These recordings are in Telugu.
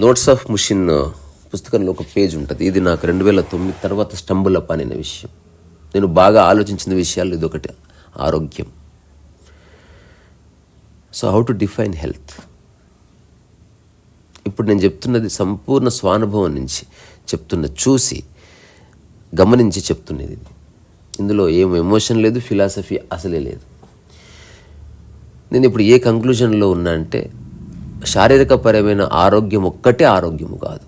నోట్స్ ఆఫ్ ముషిన్ పుస్తకంలో ఒక పేజ్ ఉంటుంది. ఇది నాకు రెండు వేల తొమ్మిది తర్వాత స్టంబుల్ అప్ అనే విషయం. నేను బాగా ఆలోచించిన విషయాలు ఇది ఒకటి ఆరోగ్యం. So how to define health ఇప్పుడు నేను చెప్తున్నది సంపూర్ణ స్వానుభవం నుంచి చెప్తున్న చూసి గమనించి చెప్తున్నది ఇది. ఇందులో ఏం ఎమోషన్ లేదు ఫిలాసఫీ అసలే లేదు. నేను ఇప్పుడు ఏ కంక్లూజన్లో ఉన్నా అంటే శారీరకపరమైన ఆరోగ్యం ఒక్కటే ఆరోగ్యము కాదు.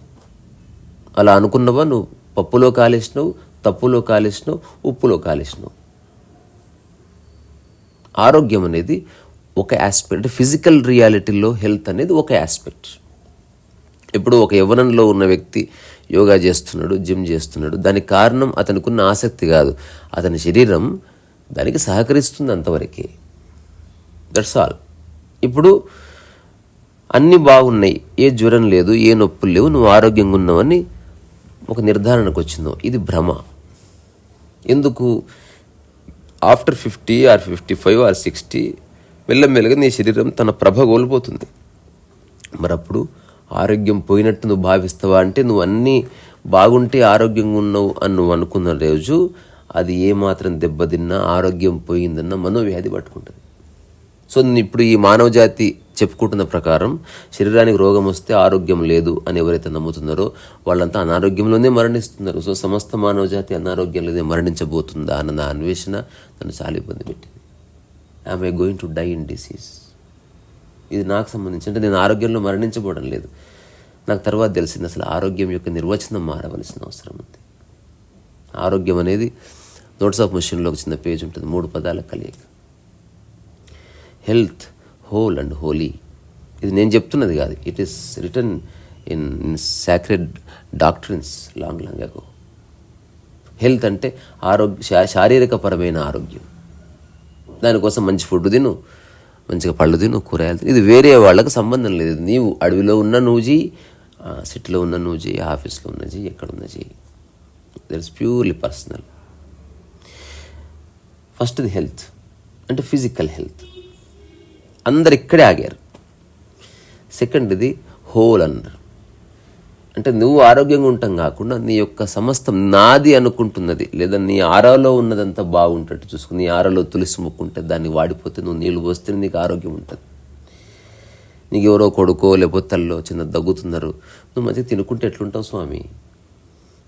అలా అనుకున్నవా? నువ్వు పప్పులో కాలేసినావు తప్పులో కాలేసినావు ఉప్పులో కాలేసినావు. ఆరోగ్యం అనేది ఒక ఆస్పెక్ట్ ఫిజికల్ రియాలిటీలో హెల్త్ అనేది ఒక ఆస్పెక్ట్ ఇప్పుడు ఒక యవ్వనంలో ఉన్న వ్యక్తి యోగా చేస్తున్నాడు జిమ్ చేస్తున్నాడు. దానికి కారణం అతనికున్న ఆసక్తి కాదు. అతని శరీరం దానికి సహకరిస్తుంది అంతవరకే. దట్స్ ఆల్ ఇప్పుడు అన్నీ బాగున్నాయి ఏ జ్వరం లేదు ఏ నొప్పులు లేవు నువ్వు ఆరోగ్యంగా ఉన్నావని ఒక నిర్ధారణకు వచ్చిందో. ఇది భ్రమ. ఎందుకు? After fifty or fifty five or sixty మెల్లమెల్లగా నీ శరీరం తన ప్రభ కోల్పోతుంది. మరి అప్పుడు ఆరోగ్యం పోయినట్టు నువ్వు భావిస్తావా అంటే నువ్వు అన్నీ బాగుంటే ఆరోగ్యంగా ఉన్నావు అని నువ్వు అనుకున్న రోజు అది ఏమాత్రం దెబ్బతిన్నా ఆరోగ్యం పోయిందన్న మనోవ్యాధి పట్టుకుంటుంది. సో ఇప్పుడు ఈ మానవ జాతి చెప్పుకుంటున్న ప్రకారం శరీరానికి రోగం వస్తే ఆరోగ్యం లేదు అని ఎవరైతే నమ్ముతున్నారో వాళ్ళంతా అనారోగ్యంలోనే మరణిస్తున్నారు. సో సమస్త మానవ జాతి అనారోగ్యంలోనే మరణించబోతుందా అన్న నా అన్వేషణ నన్ను చాలా ఇబ్బంది పెట్టింది. I'm I going to die in disease ఇది నాకు సంబంధించి. అంటే నేను ఆరోగ్యంలో మరణించబోవడం లేదు. నాకు తర్వాత తెలిసింది అసలు ఆరోగ్యం యొక్క నిర్వచనం మారవలసిన అవసరం ఉంది. ఆరోగ్యం అనేది నోట్స్ ఆఫ్ మిషన్లో ఒక చిన్న పేజ్ ఉంటుంది. మూడు పదాల కలియక. Health whole and holy. ఇది నేను చెప్తున్నది కాదు. It is return in sacred doctrines long long ago health అంటే ఆరోగ్య శారీరకపరమైన ఆరోగ్యం. దానికోసం మంచి ఫుడ్ తిను. మంచిగా పళ్ళు తిను కూరగాయలు ఇది వేరే వాళ్ళకి సంబంధం లేదు. నీవు అడవిలో ఉన్న నువ్వు చేయి సిటీలో ఉన్న నువ్వు చేయి ఆఫీస్లో ఉన్న చేయి ఎక్కడ ఉన్న చేయి దట్ ఇస్ ప్యూర్లీ పర్సనల్ ఫస్ట్ది హెల్త్ అంటే ఫిజికల్ హెల్త్ అందరు ఇక్కడే ఆగారు. సెకండ్ది హోల్ అన్నారు అంటే నువ్వు ఆరోగ్యంగా ఉంటాం కాకుండా నీ యొక్క సమస్తం నాది అనుకుంటున్నది లేదా నీ ఆరాలో ఉన్నదంతా బాగుంటట్టు చూసుకుని నీ ఆరాలో తులసి మొక్కుంటే దాన్ని వాడిపోతే నువ్వు నీళ్ళు పోస్తే నీకు ఆరోగ్యం ఉంటుంది. నీకు ఎవరో కొడుకో లేకపోతే తల్లో చిన్న దగ్గుతున్నారు. నువ్వు మంచిగా తినుకుంటే ఎట్లుంటావు స్వామి?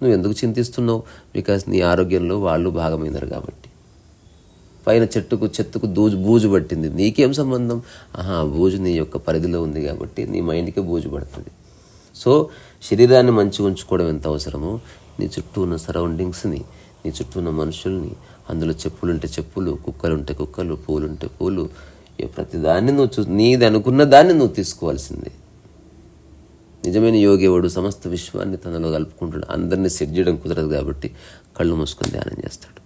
నువ్వు ఎందుకు చింతిస్తున్నావు? బికాస్ నీ ఆరోగ్యంలో వాళ్ళు భాగమైనారు కాబట్టి. పైన చెట్టుకు చెట్టుకు దూజు బూజు పట్టింది. నీకేం సంబంధం? ఆహా బూజు నీ యొక్క పరిధిలో ఉంది కాబట్టి నీ మైండ్కే బూజు పడుతుంది. సో శరీరాన్ని మంచిగా ఉంచుకోవడం ఎంత అవసరమో నీ చుట్టూ ఉన్న సరౌండింగ్స్ని నీ చుట్టూ ఉన్న మనుషుల్ని అందులో చెప్పులుంటే చెప్పులు కుక్కలుంటే కుక్కలు పూలుంటే పూలు ఇక ప్రతిదాన్ని నువ్వు చూ నీది అనుకున్న దాన్ని నువ్వు తీసుకోవాల్సిందే. నిజమైన యోగి సమస్త విశ్వాన్ని తనలో కలుపుకుంటాడు. అందరినీ సెట్ చేయడం కుదరదు కాబట్టి కళ్ళు మూసుకొని ధ్యానం చేస్తాడు.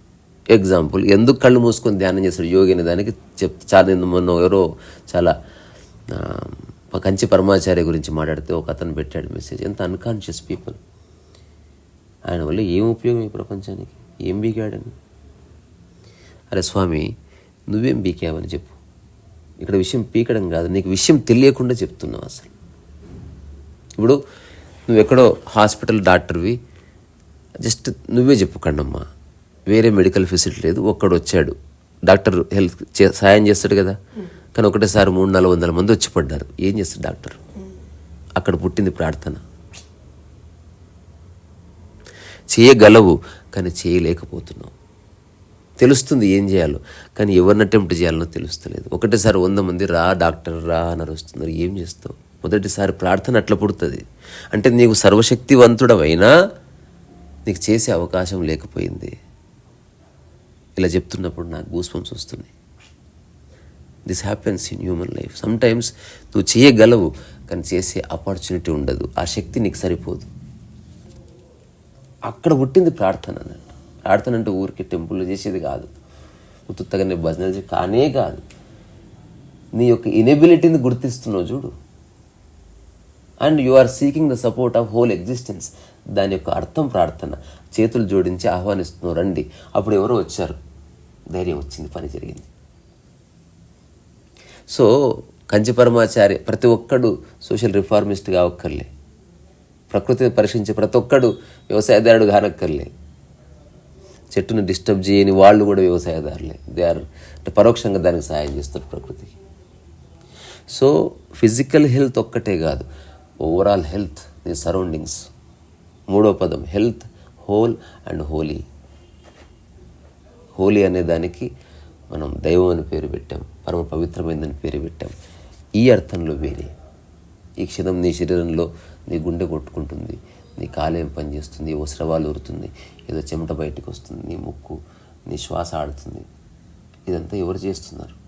ఎగ్జాంపుల్ ఎందుకు కళ్ళు మూసుకొని ధ్యానం చేస్తాడు? యోగి అనే దానికి చెప్ చాలా మొన్న ఎవరో చాలా కంచి పరమాచార్య గురించి మాట్లాడితే ఒక అతను పెట్టాడు మెసేజ్. ఎంత అన్కాన్షియస్ పీపుల్ ఆయన వల్ల ఏం ఉపయోగం ఈ ప్రపంచానికి? ఏం బీకాడని అరే స్వామి నువ్వేం బీకావని చెప్పు. ఇక్కడ విషయం పీకడం కాదు నీకు విషయం తెలియకుండా చెప్తున్నావు అసలు. ఇప్పుడు నువ్వు ఎక్కడో హాస్పిటల్ డాక్టర్వి జస్ట్ నువ్వే చెప్పు కండమ్మా వేరే మెడికల్ ఫెసిలిటీ లేదు ఒక్కడు వచ్చాడు డాక్టర్ హెల్త్ చే- సాయం చేస్తాడు కదా. కానీ ఒకటేసారి మూడు నాలుగు వందల మంది వచ్చి పడ్డారు. ఏం చేస్తారు డాక్టర్? అక్కడ పుట్టింది ప్రార్థన. చేయగలవు కానీ చేయలేకపోతున్నావు. తెలుస్తుంది ఏం చేయాలో కానీ ఎవరిని అటెంప్ట్ చేయాలనో తెలుస్తలేదు. ఒకటేసారి వంద మంది రా డాక్టర్ రా అని వస్తున్నారు. ఏం చేస్తావు? మొదటిసారి ప్రార్థన అట్లా పుడుతుంది. అంటే నీకు సర్వశక్తివంతుడవైనా నీకు చేసే అవకాశం లేకపోయింది. ఇలా చెప్తున్నప్పుడు నాకు గూస్పంస్ వస్తున్నాయి. This happens in human life sometimes నువ్వు చేయగలవు కానీ చేసే ఆపర్చునిటీ ఉండదు. ఆ శక్తి నీకు సరిపోదు. అక్కడ పుట్టింది ప్రార్థన ప్రార్థన అంటే ఊరికి టెంపుల్లో చేసేది కాదు. ఉత్తుత్తగానే భజన కానే కాదు. నీ యొక్క ఇనెబిలిటీని గుర్తిస్తున్నావు చూడు. And you are seeking the support of whole existence దాని యొక్క అర్థం ప్రార్థన. చేతులు జోడించి ఆహ్వానిస్తున్నావు రండి. అప్పుడు ఎవరో వచ్చారు. ధైర్యం వచ్చింది పని జరిగింది. సో కంచి పరమాచారి ప్రతి ఒక్కడు సోషల్ రిఫార్మిస్ట్ కావక్కర్లే ప్రకృతిని పరీక్షించే ప్రతి ఒక్కడు వ్యవసాయదారుడు కానక్కర్లే. చెట్టును డిస్టర్బ్ చేయని వాళ్ళు కూడా వ్యవసాయదారులే. దే ఆర్ అంటే పరోక్షంగా దానికి సహాయం చేస్తారు ప్రకృతికి. సో ఫిజికల్ హెల్త్ ఒక్కటే కాదు ఓవరాల్ హెల్త్ ది సరౌండింగ్స్. మూడో పదం health whole and holy. Holy అనే దానికి మనం దైవం అని పేరు పెట్టాం పరమ పవిత్రమైందని పేరు పెట్టాం. ఈ అర్థంలో వేరే. ఈ క్షణం నీ శరీరంలో నీ గుండె కొట్టుకుంటుంది నీ కాలేం పనిచేస్తుంది ఓ స్రవాలు ఊరుతుంది ఏదో చెమట బయటకు వస్తుంది నీ ముక్కు నీ శ్వాస ఆడుతుంది. ఇదంతా ఎవరు చేస్తున్నారు?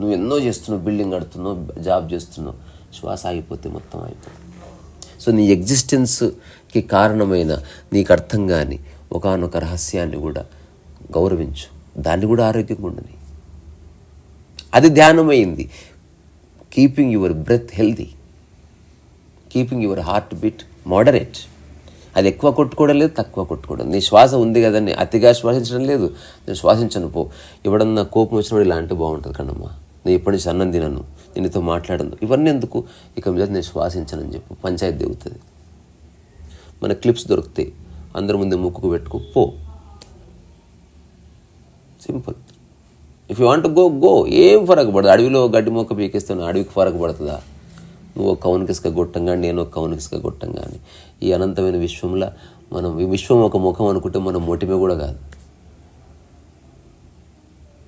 నువ్వు ఎన్నో చేస్తున్నావు బిల్డింగ్ కడుతున్నావు జాబ్ చేస్తున్నావు శ్వాస ఆగిపోతే మొత్తం అయిపోతుంది సో నీ ఎగ్జిస్టెన్స్కి కారణమైన నీకు అర్థం కాని ఒకనొక రహస్యాన్ని కూడా గౌరవించు. దాన్ని కూడా ఆరోగ్యంగా ఉండని. అది ధ్యానమైంది. Keeping your breath healthy keeping your heart beat moderate అది ఎక్కువ కొట్టుకోవడం లేదు తక్కువ కొట్టుకోవడం. నీ శ్వాస ఉంది కదండి అతిగా శ్వాసించడం లేదు. నేను శ్వాసించను పో. ఎవడన్నా కోపం వచ్చినప్పుడు ఇలా అంటే బాగుంటుంది కన్నమ్మా నేను ఎప్పటి నుంచి అన్నం తినను నేనుతో నీతో మాట్లాడను. ఇవన్నీ ఎందుకు? ఇక మీద నేను శ్వాసించనని చెప్పు. పంచాయతీ దిగుతుంది మన క్లిప్స్ దొరుకుతాయి. అందరి ముందు ముక్కుకు పెట్టుకో. పో. Simple. If you want go go ఏం ఫరక్ పడదు. అడవిలో గడ్డి మొక్క పీకేస్తాను అడవికి ఫరక్ పడుతుందా? నువ్వు ఒక కౌనికిసుక గొట్టం కానీ నేను ఒక కౌనికిసుక గొట్టం కానీ ఈ అనంతమైన విశ్వంలో మనం ఈ విశ్వం ఒక ముఖం అనుకుంటే మనం మొటిమే కూడా కాదు.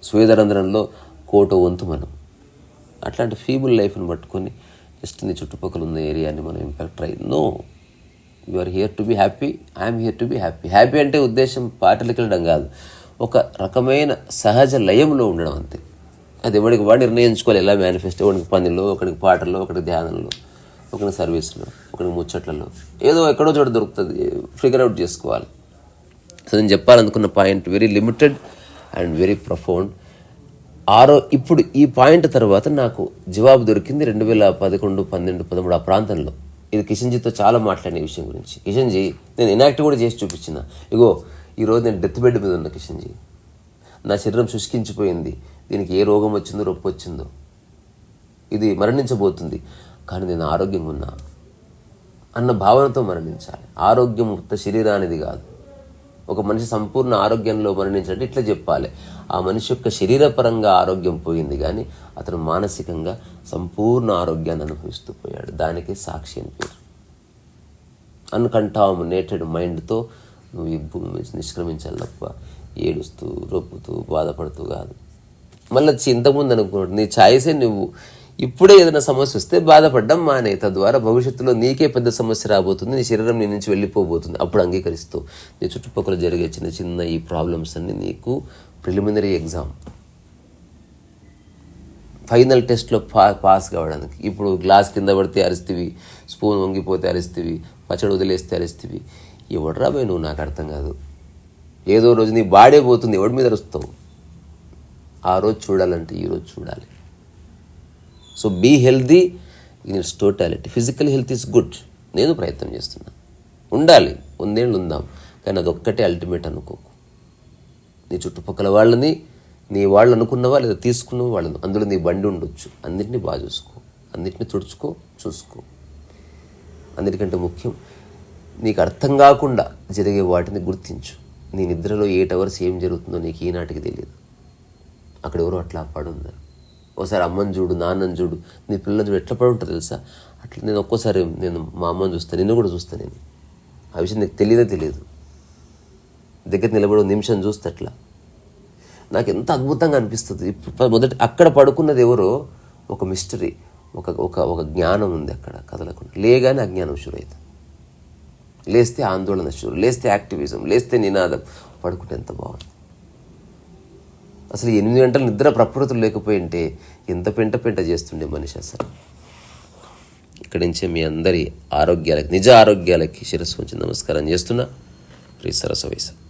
స్వేదరంధ్రంలో కోట వంతు మనం. అట్లాంటి ఫీబుల్ లైఫ్ని పట్టుకొని జస్ట్ నీ చుట్టుపక్కల ఉన్న ఏరియాని మనం ఇంపాక్ట్ అయ్యి no you are here to be happy I'm here to be happy happy అంటే ఉద్దేశం పాటలకు వెళ్ళడం కాదు. ఒక రకమైన సహజ లయంలో ఉండడం అంతే. అది ఎవరికి వాడు నిర్ణయించుకోవాలి ఎలా మేనిఫెస్టో ఒకరికి పనిలో ఒకరికి పాటల్లో ఒకరికి ధ్యానంలో ఒకరి సర్వీస్లో ఒకరికి ముచ్చట్లలో. ఏదో ఎక్కడో చోట దొరుకుతుంది. ఫిగర్ అవుట్ చేసుకోవాలి. సో నేను చెప్పాలనుకున్న point very limited and very profound ఆరో ఇప్పుడు ఈ పాయింట్ తర్వాత నాకు జవాబు దొరికింది రెండు వేల పదకొండు పన్నెండు పదమూడు ఆ ప్రాంతంలో. ఇది కిషన్జీతో చాలా మాట్లాడిన ఈ విషయం గురించి. కిషన్జీ నేను ఇనాక్ట్ కూడా చేసి చూపించిన. ఇగో ఈరోజు నేను డెత్ బెడ్ మీద ఉన్న కిషన్జీ. నా శరీరం శుష్కించిపోయింది. దీనికి ఏ రోగం వచ్చిందో రొప్పి వచ్చిందో. ఇది మరణించబోతుంది. కానీ నేను ఆరోగ్యంగా ఉన్నా. అన్న భావనతో మరణించాలి. ఆరోగ్యం ఉత్త శరీరానిది కాదు. ఒక మనిషి సంపూర్ణ ఆరోగ్యంలో మరణించాలంటే ఇట్లా చెప్పాలి. ఆ మనిషి యొక్క శరీరపరంగా ఆరోగ్యం పోయింది కానీ అతను మానసికంగా సంపూర్ణ ఆరోగ్యాన్ని అనుభవిస్తూ పోయాడు. దానికి సాక్షి అని పేరు. అన్కంటామినేటెడ్ మైండ్తో నువ్వు ఈ భూమి నుంచి నిష్క్రమించాలి తప్ప ఏడుస్తూ రొప్పుతూ బాధపడుతూ కాదు. మళ్ళీ వచ్చి ఇంతకుముందు అనుకున్నాడు నీ ఛాయిసే నువ్వు. ఇప్పుడే ఏదైనా సమస్య వస్తే బాధపడ్డం మానే. తద్వారా భవిష్యత్తులో నీకే పెద్ద సమస్య రాబోతుంది నీ శరీరం నీ నుంచి వెళ్ళిపోబోతుంది. అప్పుడు అంగీకరిస్తూ నీ చుట్టుపక్కల జరిగే చిన్న చిన్న ఈ ప్రాబ్లమ్స్ అన్ని నీకు ప్రిలిమినరీ ఎగ్జామ్ ఫైనల్ టెస్ట్లో పా పాస్ కావడానికి. ఇప్పుడు గ్లాస్ కింద పడితే అరిస్తేవి స్పూన్ వంగిపోతే అరిస్తేవి పచ్చడి వదిలేస్తే అరిస్తేవి. ఎవడు పోయి నువ్వు? నాకు అర్థం కాదు. ఏదో రోజు నీ బాడే పోతుంది ఎవడి మీద అరుస్తావు? ఆ రోజు చూడాలంటే ఈరోజు చూడాలి. So be healthy in its totality. Physical health is good. నేను ప్రయత్నం చేస్తున్నా. ఉండాలి. వందేళ్ళు ఉందాం. కానీ అదొక్కటే అల్టిమేట్ అనుకోకు. నీ చుట్టుపక్కల వాళ్ళని నీ వాళ్ళు అనుకున్నవా లేదా తీసుకున్నవా వాళ్ళని? అందులో నీ బండి ఉండొచ్చు. అన్నిటిని బాగా చూసుకో. అన్నిటిని తుడుచుకో చూసుకో. అన్నిటికంటే ముఖ్యం నీకు అర్థం కాకుండా జరిగే వాటిని గుర్తించు. నీ నిద్రలో ఎయిట్ అవర్స్ ఏం జరుగుతుందో నీకు ఈనాటికి తెలియదు. అక్కడ ఎవరో అట్లా పడున్నారు ఒకసారి అమ్మని చూడు నాన్నని చూడు. నీ పిల్లలు చూడు ఎట్లా పడి ఉంటుంది తెలుసా? అట్లా నేను ఒక్కోసారి నేను మా అమ్మని చూస్తాను నిన్ను కూడా చూస్తాను నేను. ఆ విషయం నీకు తెలియదే తెలియదు. దగ్గర నిలబడి నిమిషం చూస్తే అట్లా. నాకు ఎంత అద్భుతంగా అనిపిస్తుంది. ఇప్పుడు మొదటి అక్కడ పడుకున్నది ఎవరో ఒక మిస్టరీ ఒక ఒక ఒక జ్ఞానం ఉంది అక్కడ కదలకుండా. లేగానే అజ్ఞానం షురు లేస్తే ఆందోళన షురు లేస్తే యాక్టివిజం లేస్తే నినాదం. పడుకుంటే ఎంత బాగుంది. అసలు ఎనిమిది గంటలు నిద్ర ప్రకృతులు లేకపోయి ఉంటే ఎంత పెంట పెంట చేస్తుండే మనిషి అసలు. ఇక్కడి నుంచే మీ అందరి ఆరోగ్యాలకి నిజ ఆరోగ్యాలకి శిరస్సు ఉంచి నమస్కారం చేస్తున్నా. ప్రీ సరస వయసు